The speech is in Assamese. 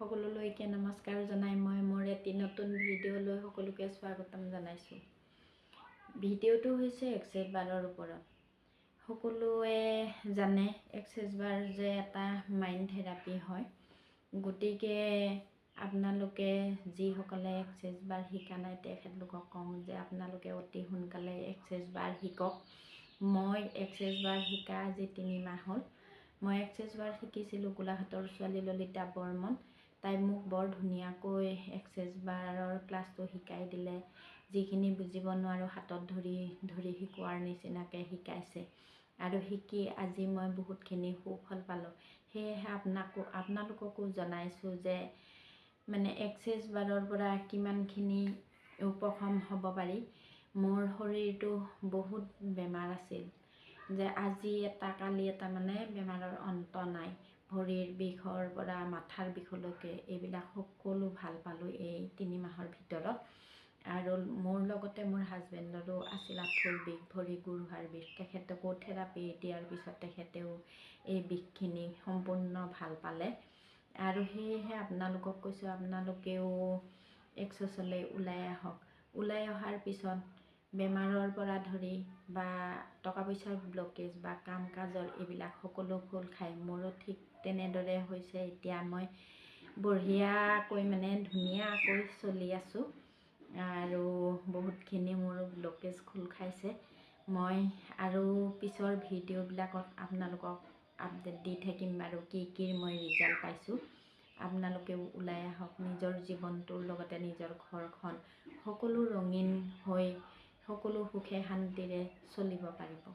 সকলোলৈকে নমস্কাৰ জনাই মই মোৰ এটি নতুন ভিডিঅ'লৈ সকলোকে স্বাগতম জনাইছোঁ। ভিডিঅ'টো হৈছে এক্সেছ বাৰৰ ওপৰত। সকলোৱে জানে এক্সেছ বাৰ যে এটা মাইণ্ড থেৰাপি হয়। গতিকে আপোনালোকে যিসকলে এক্সেছ বাৰ শিকা নাই তেখেতলোকক কওঁ যে আপোনালোকে অতি সোনকালে এক্সেছ বাৰ শিকক। মই এক্সেছ বাৰ শিকা আজি তিনিমাহ হ'ল। মই এক্সেছ বাৰ শিকিছিলোঁ গোলাঘাটৰ ছোৱালী ললিতা বৰ্মন। তাই মোক বৰ ধুনীয়াকৈ এক্সেছ বাৰৰ ক্লাছটো শিকাই দিলে। যিখিনি বুজিব নোৱাৰোঁ হাতত ধৰি ধৰি শিকোৱাৰ নিচিনাকৈ শিকাইছে। আৰু শিকি আজি মই বহুতখিনি সুফল পালোঁ। সেয়েহে আপোনাকো আপোনালোককো জনাইছোঁ যে মানে এক্সেছ বাৰৰ পৰা কিমানখিনি উপশম হ'ব পাৰি। মোৰ শৰীৰটো বহুত বেমাৰ আছিল। যে আজি এটা কালি এটা মানে বেমাৰৰ অন্ত নাই। ভৰিৰ বিষৰ পৰা মাথাৰ বিষলৈকে এইবিলাক সকলো ভাল পালোঁ এই তিনি মাহৰ ভিতৰত। আৰু মোৰ লগতে মোৰ হাজবেণ্ডৰো আছিল আঁঠুৰ বিষ ভৰি গুৰুহাৰ বিষ। তেখেতকো থেৰাপি দিয়াৰ পিছত তেখেতেও এই বিষখিনি সম্পূৰ্ণ ভাল পালে। আৰু সেয়েহে আপোনালোকক কৈছোঁ আপোনালোকেও এক্সেছলৈ ওলাই আহক। ওলাই অহাৰ পিছত বেমাৰৰ পৰা ধৰি বা টকা পইচাৰ ব্লকেজ বা কাম কাজৰ এইবিলাক সকলো খোল খায় মোৰো ঠিক তেনেদৰে হৈছে। এতিয়া মই বঢ়িয়াকৈ মানে ধুনীয়াকৈ চলি আছোঁ আৰু বহুতখিনি মোৰ ব্লকেজ খোল খাইছে। মই আৰু পিছৰ ভিডিঅ'বিলাকত আপোনালোকক আপডেট দি থাকিম বাৰু কি কি মই ৰিজাল্ট পাইছোঁ। আপোনালোকেও ওলাই আহক। নিজৰ জীৱনটোৰ লগতে নিজৰ ঘৰখন সকলো ৰঙীন হৈ সকলো সুখে শান্তিৰে চলিব পাৰিব।